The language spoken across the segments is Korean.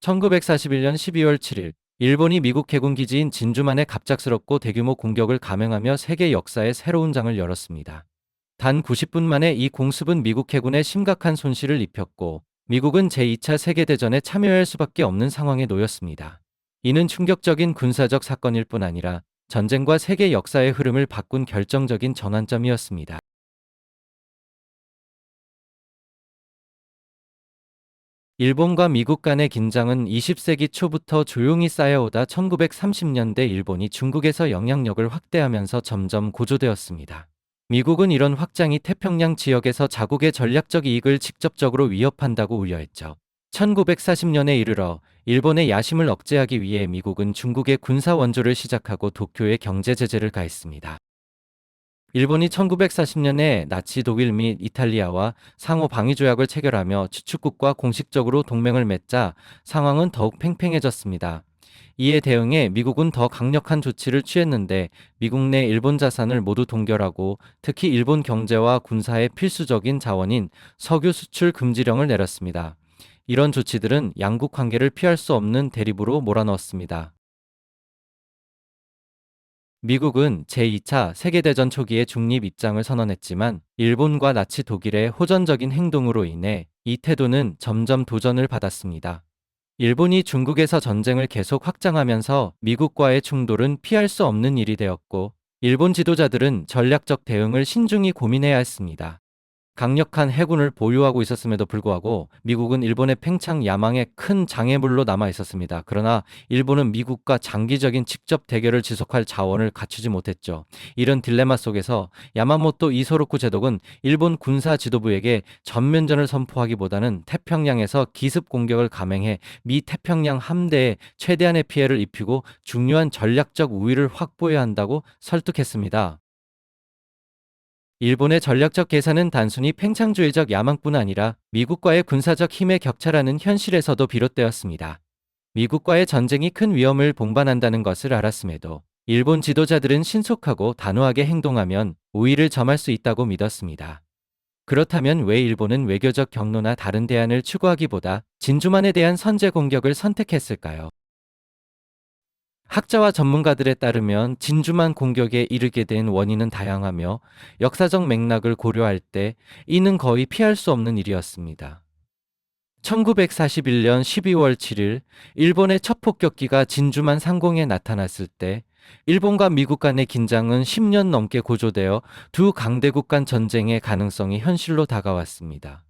1941년 12월 7일 일본이 미국 해군 기지인 진주만에 갑작스럽고 대규모 공격을 감행하며 세계 역사의 새로운 장을 열었습니다. 단 90분 만에 이 공습은 미국 해군에 심각한 손실을 입혔고 미국은 제2차 세계대전에 참여할 수밖에 없는 상황에 놓였습니다. 이는 충격적인 군사적 사건일 뿐 아니라 전쟁과 세계 역사의 흐름을 바꾼 결정적인 전환점이었습니다. 일본과 미국 간의 긴장은 20세기 초부터 조용히 쌓여오다 1930년대 일본이 중국에서 영향력을 확대하면서 점점 고조되었습니다. 미국은 이런 확장이 태평양 지역에서 자국의 전략적 이익을 직접적으로 위협한다고 우려했죠. 1940년에 이르러 일본의 야심을 억제하기 위해 미국은 중국의 군사 원조를 시작하고 도쿄에 경제 제재를 가했습니다. 일본이 1940년에 나치 독일 및 이탈리아와 상호 방위 조약을 체결하며 주축국과 공식적으로 동맹을 맺자 상황은 더욱 팽팽해졌습니다. 이에 대응해 미국은 더 강력한 조치를 취했는데 미국 내 일본 자산을 모두 동결하고 특히 일본 경제와 군사의 필수적인 자원인 석유 수출 금지령을 내렸습니다. 이런 조치들은 양국 관계를 피할 수 없는 대립으로 몰아넣었습니다. 미국은 제2차 세계대전 초기에 중립 입장을 선언했지만 일본과 나치 독일의 호전적인 행동으로 인해 이 태도는 점점 도전을 받았습니다. 일본이 중국에서 전쟁을 계속 확장하면서 미국과의 충돌은 피할 수 없는 일이 되었고 일본 지도자들은 전략적 대응을 신중히 고민해야 했습니다. 강력한 해군을 보유하고 있었음에도 불구하고 미국은 일본의 팽창 야망에 큰 장애물로 남아 있었습니다. 그러나 일본은 미국과 장기적인 직접 대결을 지속할 자원을 갖추지 못했죠. 이런 딜레마 속에서 야마모토 이소로쿠 제독은 일본 군사 지도부에게 전면전을 선포하기보다는 태평양에서 기습 공격을 감행해 미 태평양 함대에 최대한의 피해를 입히고 중요한 전략적 우위를 확보해야 한다고 설득했습니다. 일본의 전략적 계산은 단순히 팽창주의적 야망뿐 아니라 미국과의 군사적 힘의 격차라는 현실에서도 비롯되었습니다. 미국과의 전쟁이 큰 위험을 봉반한다는 것을 알았음에도 일본 지도자들은 신속하고 단호하게 행동하면 우위를 점할 수 있다고 믿었습니다. 그렇다면 왜 일본은 외교적 경로나 다른 대안을 추구하기보다 진주만에 대한 선제 공격을 선택했을까요? 학자와 전문가들에 따르면 진주만 공격에 이르게 된 원인은 다양하며 역사적 맥락을 고려할 때 이는 거의 피할 수 없는 일이었습니다. 1941년 12월 7일 일본의 첫 폭격기가 진주만 상공에 나타났을 때 일본과 미국 간의 긴장은 10년 넘게 고조되어 두 강대국 간 전쟁의 가능성이 현실로 다가왔습니다.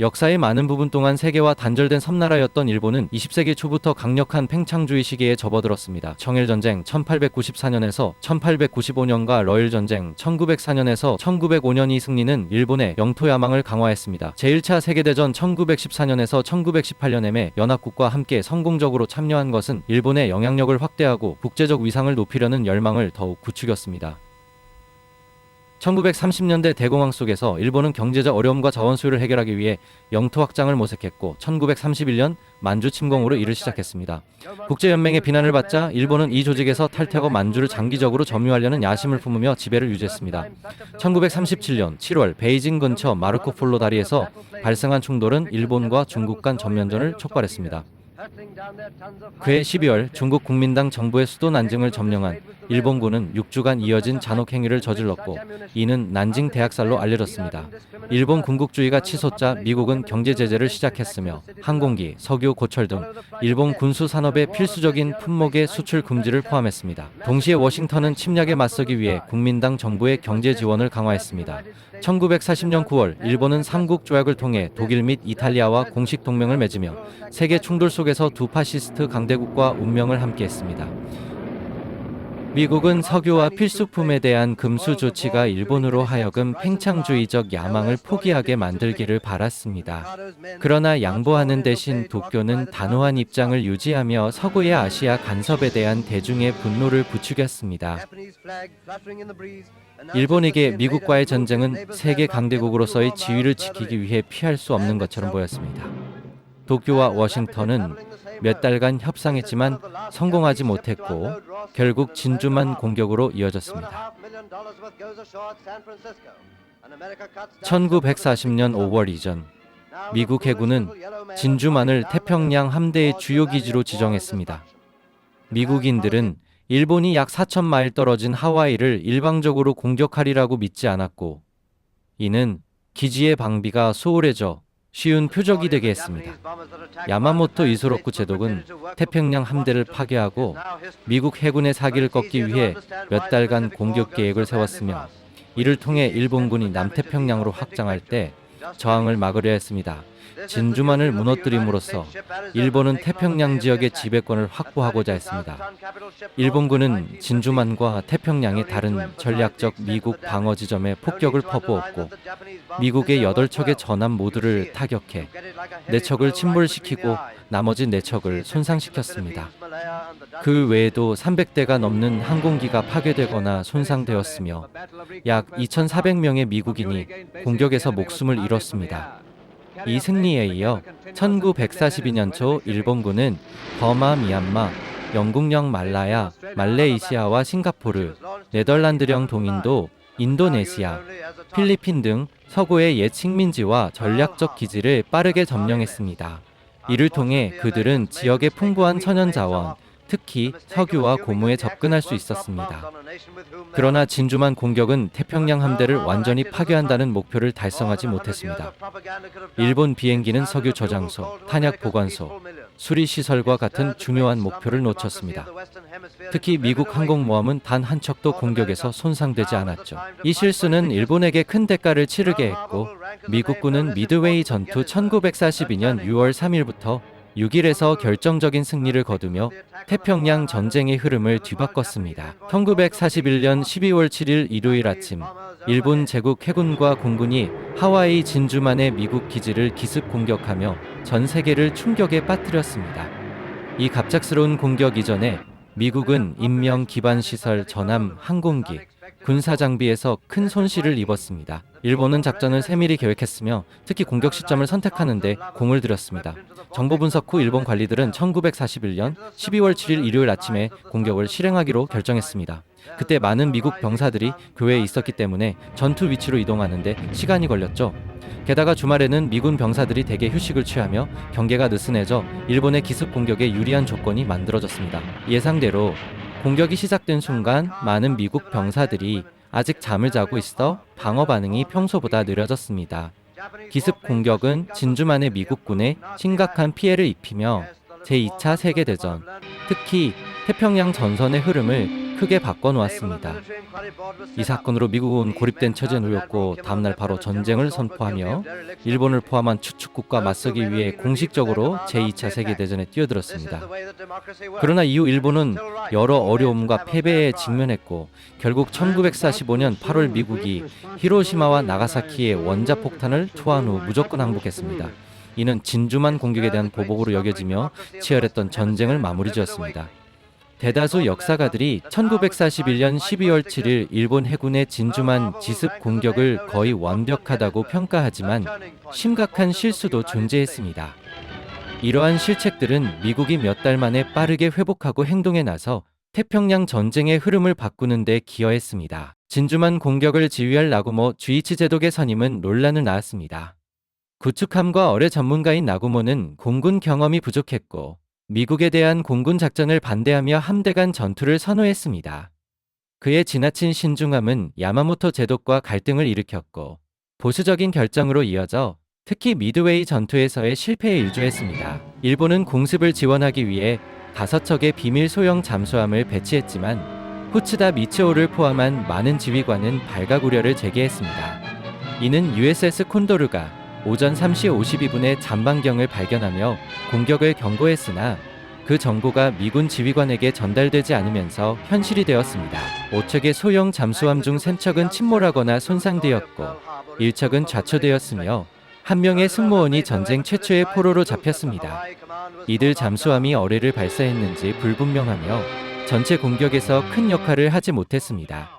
역사의 많은 부분 동안 세계와 단절된 섬나라였던 일본은 20세기 초부터 강력한 팽창주의 시기에 접어들었습니다. 청일전쟁 1894년에서 1895년과 러일전쟁 1904년에서 1905년이 승리는 일본의 영토 야망을 강화했습니다. 제1차 세계대전 1914년에서 1918년에 연합국과 함께 성공적으로 참여한 것은 일본의 영향력을 확대하고 국제적 위상을 높이려는 열망을 더욱 구축했습니다. 1930년대 대공황 속에서 일본은 경제적 어려움과 자원 수요를 해결하기 위해 영토 확장을 모색했고 1931년 만주 침공으로 이를 시작했습니다. 국제연맹의 비난을 받자 일본은 이 조직에서 탈퇴하고 만주를 장기적으로 점유하려는 야심을 품으며 지배를 유지했습니다. 1937년 7월 베이징 근처 마르코 폴로 다리에서 발생한 충돌은 일본과 중국 간 전면전을 촉발했습니다. 그해 12월 중국 국민당 정부의 수도 난징을 점령한 일본군은 6주간 이어진 잔혹 행위를 저질렀고 이는 난징 대학살로 알려졌습니다. 일본 군국주의가 치솟자 미국은 경제 제재를 시작했으며 항공기, 석유, 고철 등 일본 군수 산업의 필수적인 품목의 수출 금지를 포함했습니다. 동시에 워싱턴은 침략에 맞서기 위해 국민당 정부의 경제 지원을 강화했습니다. 1940년 9월 일본은 삼국 조약을 통해 독일 및 이탈리아와 공식 동맹을 맺으며 세계 충돌 속에서 두 파시스트 강대국과 운명을 함께했습니다. 미국은 석유와 필수품에 대한 금수 조치가 일본으로 하여금 팽창주의적 야망을 포기하게 만들기를 바랐습니다. 그러나 양보하는 대신 도쿄는 단호한 입장을 유지하며 서구의 아시아 간섭에 대한 대중의 분노를 부추겼습니다. 일본에게 미국과의 전쟁은 세계 강대국으로서의 지위를 지키기 위해 피할 수 없는 것처럼 보였습니다. 도쿄와 워싱턴은 몇 달간 협상했지만 성공하지 못했고 결국 진주만 공격으로 이어졌습니다. 1940년 5월 이전 미국 해군은 진주만을 태평양 함대의 주요 기지로 지정했습니다. 미국인들은 일본이 약 4천 마일 떨어진 하와이를 일방적으로 공격하리라고 믿지 않았고 이는 기지의 방비가 소홀해져 쉬운 표적이 되게 했습니다. 야마모토 이소로쿠 제독은 태평양 함대를 파괴하고 미국 해군의 사기를 꺾기 위해 몇 달간 공격 계획을 세웠으며 이를 통해 일본군이 남태평양으로 확장할 때 저항을 막으려 했습니다. 진주만을 무너뜨림으로써 일본은 태평양 지역의 지배권을 확보하고자 했습니다. 일본군은 진주만과 태평양의 다른 전략적 미국 방어 지점에 폭격을 퍼부었고 미국의 8척의 전함 모두를 타격해 네 척을 침몰시키고 나머지 네 척을 손상시켰습니다. 그 외에도 300대가 넘는 항공기가 파괴되거나 손상되었으며 약 2,400명의 미국인이 공격에서 목숨을 잃었습니다. 이 승리에 이어 1942년 초 일본군은 버마, 미얀마, 영국령 말라야, 말레이시아와 싱가포르, 네덜란드령 동인도, 인도네시아, 필리핀 등 서구의 옛 식민지와 전략적 기지를 빠르게 점령했습니다. 이를 통해 그들은 지역의 풍부한 천연 자원, 특히 석유와 고무에 접근할 수 있었습니다. 그러나 진주만 공격은 태평양 함대를 완전히 파괴한다는 목표를 달성하지 못했습니다. 일본 비행기는 석유 저장소, 탄약 보관소, 수리 시설과 같은 중요한 목표를 놓쳤습니다. 특히 미국 항공모함은 단 한 척도 공격에서 손상되지 않았죠. 이 실수는 일본에게 큰 대가를 치르게 했고 미국군은 미드웨이 전투 1942년 6월 3일부터 6일에서 결정적인 승리를 거두며 태평양 전쟁의 흐름을 뒤바꿨습니다. 1941년 12월 7일 일요일 아침 일본 제국 해군과 공군이 하와이 진주만의 미국 기지를 기습 공격하며 전 세계를 충격에 빠뜨렸습니다. 이 갑작스러운 공격 이전에 미국은 인명 기반 시설, 전함, 항공기, 군사 장비에서 큰 손실을 입었습니다. 일본은 작전을 세밀히 계획했으며 특히 공격 시점을 선택하는데 공을 들였습니다. 정보 분석 후 일본 관리들은 1941년 12월 7일 일요일 아침에 공격을 실행하기로 결정했습니다. 그때 많은 미국 병사들이 교회에 있었기 때문에 전투 위치로 이동하는데 시간이 걸렸죠. 게다가 주말에는 미군 병사들이 대개 휴식을 취하며 경계가 느슨해져 일본의 기습 공격에 유리한 조건이 만들어졌습니다. 예상대로 공격이 시작된 순간 많은 미국 병사들이 아직 잠을 자고 있어 방어 반응이 평소보다 느려졌습니다. 기습 공격은 진주만의 미국군에 심각한 피해를 입히며 제2차 세계대전, 특히 태평양 전선의 흐름을 크게 바꿔놓았습니다. 이 사건으로 미국은 고립된 처지에 놓였고 다음날 바로 전쟁을 선포하며 일본을 포함한 추축국과 맞서기 위해 공식적으로 제2차 세계대전에 뛰어들었습니다. 그러나 이후 일본은 여러 어려움과 패배에 직면했고 결국 1945년 8월 미국이 히로시마와 나가사키의 원자폭탄을 투하한 후 무조건 항복했습니다. 이는 진주만 공격에 대한 보복으로 여겨지며 치열했던 전쟁을 마무리 지었습니다. 대다수 역사가들이 1941년 12월 7일 일본 해군의 진주만 지습 공격을 거의 완벽하다고 평가하지만 심각한 실수도 존재했습니다. 이러한 실책들은 미국이 몇 달 만에 빠르게 회복하고 행동에 나서 태평양 전쟁의 흐름을 바꾸는 데 기여했습니다. 진주만 공격을 지휘할 나구모 주이치 제독의 선임은 논란을 낳았습니다. 구축함과 어뢰 전문가인 나구모는 공군 경험이 부족했고 미국에 대한 공군 작전을 반대하며 함대 간 전투를 선호했습니다. 그의 지나친 신중함은 야마모토 제독과 갈등을 일으켰고 보수적인 결정으로 이어져 특히 미드웨이 전투에서의 실패에 일조했습니다. 일본은 공습을 지원하기 위해 다섯 척의 비밀 소형 잠수함을 배치했지만 후츠다 미츠오를 포함한 많은 지휘관은 발각 우려를 제기했습니다. 이는 USS 콘도르가 오전 3시 52분에 잠방경을 발견하며 공격을 경고했으나 그 정보가 미군 지휘관에게 전달되지 않으면서 현실이 되었습니다. 5척의 소형 잠수함 중 3척은 침몰하거나 손상되었고 1척은 좌초되었으며 한 명의 승무원이 전쟁 최초의 포로로 잡혔습니다. 이들 잠수함이 어뢰를 발사했는지 불분명하며 전체 공격에서 큰 역할을 하지 못했습니다.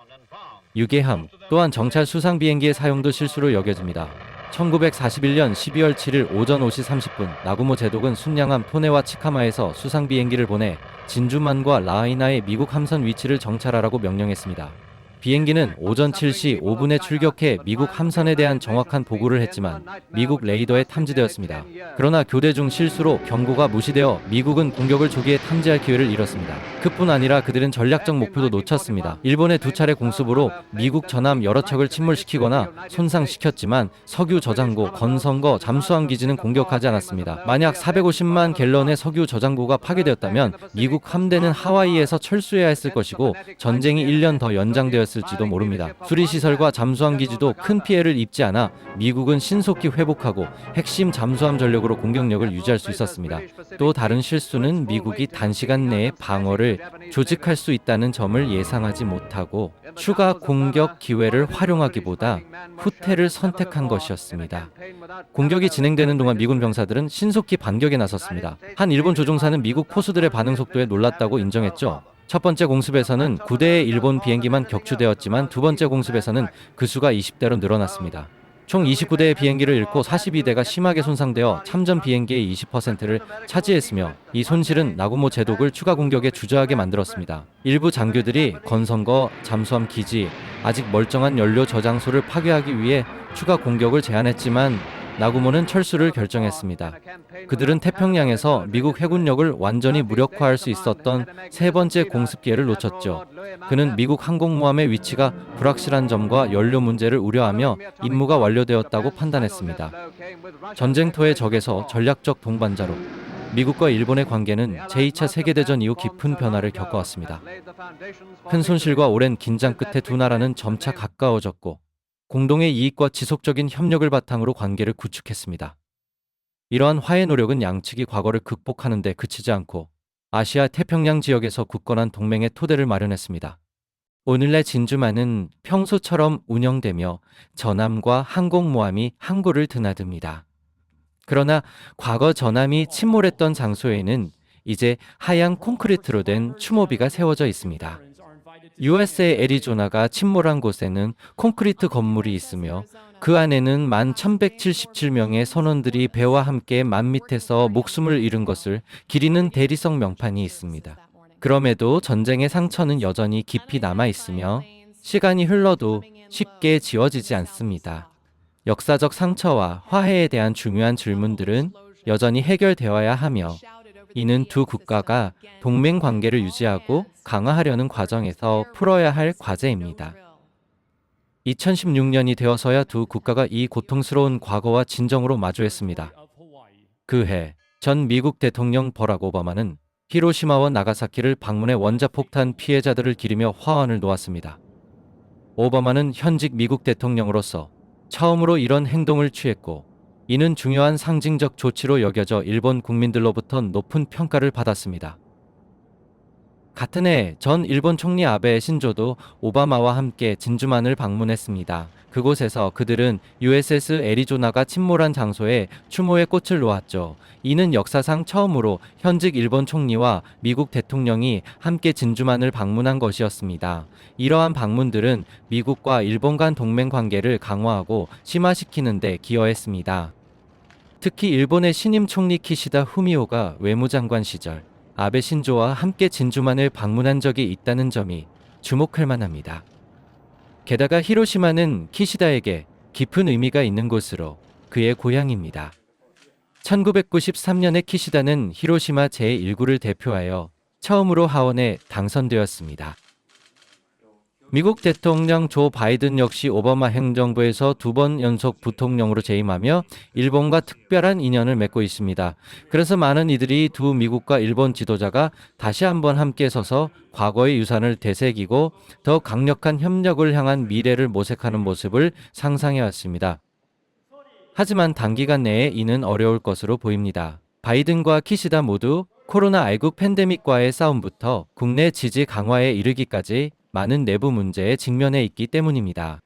유계함 또한 정찰 수상 비행기의 사용도 실수로 여겨집니다. 1941년 12월 7일 오전 5시 30분 나구모 제독은 순양함 토네와 치카마에서 수상 비행기를 보내 진주만과 라하이나의 미국 함선 위치를 정찰하라고 명령했습니다. 비행기는 오전 7시 5분에 출격해 미국 함선에 대한 정확한 보고를 했지만 미국 레이더에 탐지되었습니다. 그러나 교대 중 실수로 경고가 무시되어 미국은 공격을 조기에 탐지할 기회를 잃었습니다. 그뿐 아니라 그들은 전략적 목표도 놓쳤습니다. 일본의 두 차례 공습으로 미국 전함 여러 척을 침몰시키거나 손상시켰지만 석유 저장고, 건선거, 잠수함 기지는 공격하지 않았습니다. 만약 450만 갤런의 석유 저장고가 파괴되었다면 미국 함대는 하와이에서 철수해야 했을 것이고 전쟁이 1년 더 연장되었 을지도 모릅니다. 수리시설과 잠수함 기지도 큰 피해를 입지 않아 미국은 신속히 회복하고 핵심 잠수함 전력으로 공격력을 유지할 수 있었습니다. 또 다른 실수는 미국이 단시간 내에 방어를 조직할 수 있다는 점을 예상하지 못하고 추가 공격 기회를 활용하기보다 후퇴를 선택한 것이었습니다. 공격이 진행되는 동안 미군 병사들은 신속히 반격에 나섰습니다. 한 일본 조종사는 미국 포수들의 반응 속도에 놀랐다고 인정했죠. 첫 번째 공습에서는 9대의 일본 비행기만 격추되었지만 두 번째 공습에서는 그 수가 20대로 늘어났습니다. 총 29대의 비행기를 잃고 42대가 심하게 손상되어 참전 비행기의 20%를 차지했으며 이 손실은 나고모 제독을 추가 공격에 주저하게 만들었습니다. 일부 장교들이 건선거, 잠수함 기지, 아직 멀쩡한 연료 저장소를 파괴하기 위해 추가 공격을 제안했지만 나구모는 철수를 결정했습니다. 그들은 태평양에서 미국 해군력을 완전히 무력화할 수 있었던 세 번째 공습 기회를 놓쳤죠. 그는 미국 항공모함의 위치가 불확실한 점과 연료 문제를 우려하며 임무가 완료되었다고 판단했습니다. 전쟁터의 적에서 전략적 동반자로 미국과 일본의 관계는 제2차 세계대전 이후 깊은 변화를 겪어왔습니다. 큰 손실과 오랜 긴장 끝에 두 나라는 점차 가까워졌고 공동의 이익과 지속적인 협력을 바탕으로 관계를 구축했습니다. 이러한 화해 노력은 양측이 과거를 극복하는 데 그치지 않고 아시아 태평양 지역에서 굳건한 동맹의 토대를 마련했습니다. 오늘날 진주만은 평소처럼 운영되며 전함과 항공모함이 항구를 드나듭니다. 그러나 과거 전함이 침몰했던 장소에는 이제 하얀 콘크리트로 된 추모비가 세워져 있습니다. USA 애리조나가 침몰한 곳에는 콘크리트 건물이 있으며 그 안에는 만 1177명의 선원들이 배와 함께 만 밑에서 목숨을 잃은 것을 기리는 대리석 명판이 있습니다. 그럼에도 전쟁의 상처는 여전히 깊이 남아 있으며 시간이 흘러도 쉽게 지워지지 않습니다. 역사적 상처와 화해에 대한 중요한 질문들은 여전히 해결되어야 하며 이는 두 국가가 동맹 관계를 유지하고 강화하려는 과정에서 풀어야 할 과제입니다. 2016년이 되어서야 두 국가가 이 고통스러운 과거와 진정으로 마주했습니다. 그해 전 미국 대통령 버락 오바마는 히로시마와 나가사키를 방문해 원자폭탄 피해자들을 기리며 화환을 놓았습니다. 오바마는 현직 미국 대통령으로서 처음으로 이런 행동을 취했고 이는 중요한 상징적 조치로 여겨져 일본 국민들로부터 높은 평가를 받았습니다. 같은 해 전 일본 총리 아베 신조도 오바마와 함께 진주만을 방문했습니다. 그곳에서 그들은 USS 애리조나가 침몰한 장소에 추모의 꽃을 놓았죠. 이는 역사상 처음으로 현직 일본 총리와 미국 대통령이 함께 진주만을 방문한 것이었습니다. 이러한 방문들은 미국과 일본 간 동맹 관계를 강화하고 심화시키는 데 기여했습니다. 특히 일본의 신임 총리 키시다 후미오가 외무장관 시절 아베 신조와 함께 진주만을 방문한 적이 있다는 점이 주목할 만합니다. 게다가 히로시마는 키시다에게 깊은 의미가 있는 곳으로 그의 고향입니다. 1993년에 키시다는 히로시마 제1구를 대표하여 처음으로 하원에 당선되었습니다. 미국 대통령 조 바이든 역시 오바마 행정부에서 두 번 연속 부통령으로 재임하며 일본과 특별한 인연을 맺고 있습니다. 그래서 많은 이들이 두 미국과 일본 지도자가 다시 한번 함께 서서 과거의 유산을 되새기고 더 강력한 협력을 향한 미래를 모색하는 모습을 상상해 왔습니다. 하지만 단기간 내에 이는 어려울 것으로 보입니다. 바이든과 키시다 모두 코로나19 팬데믹과의 싸움부터 국내 지지 강화에 이르기까지 많은 내부 문제에 직면해 있기 때문입니다.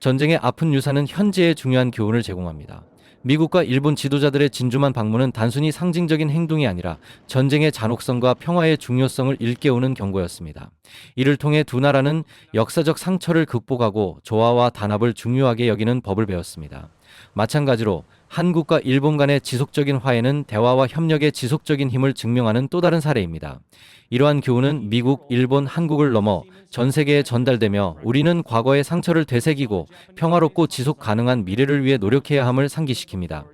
전쟁의 아픈 유산은 현재의 중요한 교훈을 제공합니다. 미국과 일본 지도자들의 진주만 방문은 단순히 상징적인 행동이 아니라 전쟁의 잔혹성과 평화의 중요성을 일깨우는 경고였습니다. 이를 통해 두 나라는 역사적 상처를 극복하고 조화와 단합을 중요하게 여기는 법을 배웠습니다. 마찬가지로 한국과 일본 간의 지속적인 화해는 대화와 협력의 지속적인 힘을 증명하는 또 다른 사례입니다. 이러한 교훈은 미국, 일본, 한국을 넘어 전 세계에 전달되며 우리는 과거의 상처를 되새기고 평화롭고 지속 가능한 미래를 위해 노력해야 함을 상기시킵니다.